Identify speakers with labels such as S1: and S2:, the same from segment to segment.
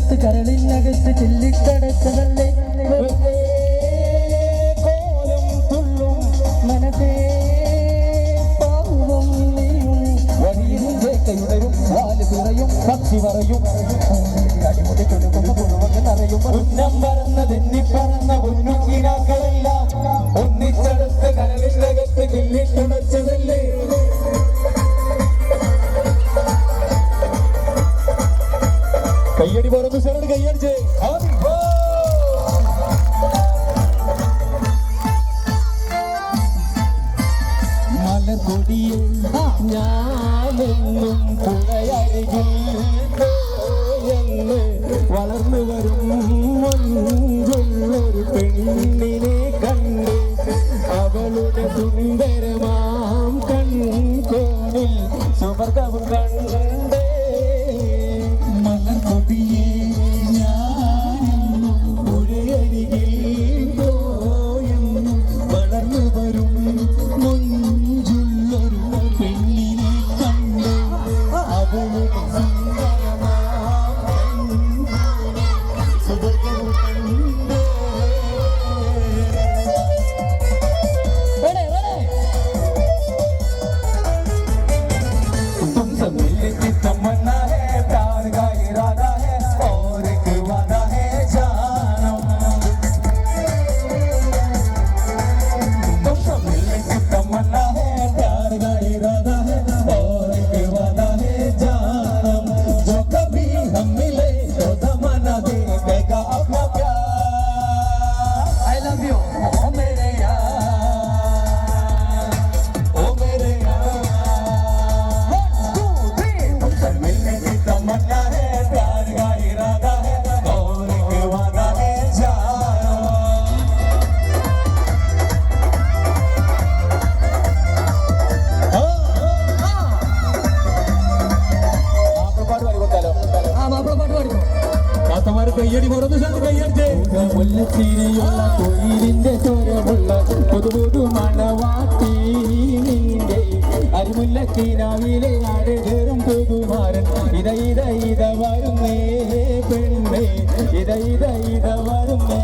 S1: കരളിനകത്ത് കരളിനകത്ത് ചില്ലിക്കടച്ചതല്ലേ? വെറുതെ കോലം തുള്ളും മനസ്സേ പാവം നീയും വഴിയിലും ചേക്കയുടരും വാൽ പക്ഷി പറയും മുല്ലച്ചീരയുള്ള കൊയിലിന്റെ ചോരമുള്ള പുതുപുതു മണവാട്ടി നിന്റെ അരിമുല്ലക്കീനാവിലെ ആട് കയറും പുതുമാരൻ. ഇത ഇത ഇത വരുന്നേ പെണ്ണേ. ഇത ഇത ഇത വരുന്നേ.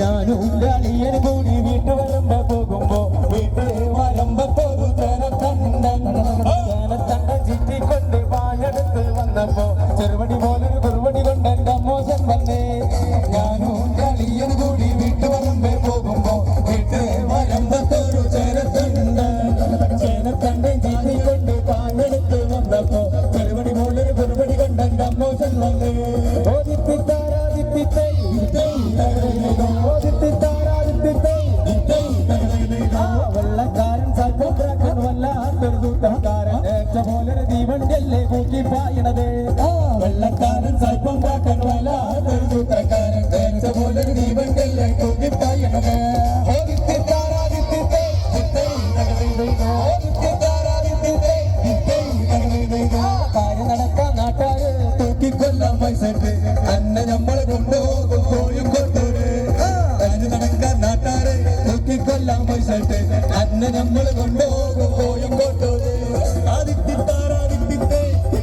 S1: ഞാനും കളിയൻ കൂടി വീട്ടു വരുമ്പോ പോകുമ്പോ വീട്ടിൽ വരുമ്പോ ഒരു ജനത്തണ്ടൻ ജനത്തണ്ടൻ ചുറ്റിക്കൊണ്ട് പാഞ്ഞെടുത്ത് വന്നപ്പോ ചെറുപടി പോലൊരു കുറുപടി കൊണ്ട് എന്റെ മോശം വന്നേ ഞാനും കളിയൻ കൂടി വീട്ടു വരുമ്പോ പോകുമ്പോ വീട്ടിൽ വരുമ്പോ ഒരു ജനത്തണ്ടൻ ജനത്തണ്ടൻ ചുറ്റിക്കൊണ്ട് പാഞ്ഞെടുത്ത് വന്നപ്പോ ചെറുപടി പോലൊരു കുറുപടി കൊണ്ട് എന്റെ മോശം വന്നേ ഓദിത്തിത്താരാദിത്തിത്തൈ കളിക്കണത് വെള്ളക്കാരൻ സ്വല്പം കാക്കൻ വല്ലാതെ ചൂട്ടക്കാരൻ തേച്ച പോലെ ദീപൻ കല്ലെ കൊക്കിപ്പായണത് കൊല്ലം പൈസ അന്നെ നമ്മളെ കൊണ്ടുപോകും കോയും കൊണ്ടൂര് അതിന് നടക്കാൻ നാട്ടാറ് തൂക്കിക്കൊല്ലാൻ പൈസ അന്നെ നമ്മൾ കൊണ്ടുപോകും കോയും കൊണ്ടൂര് ആദിത്യത്താറ്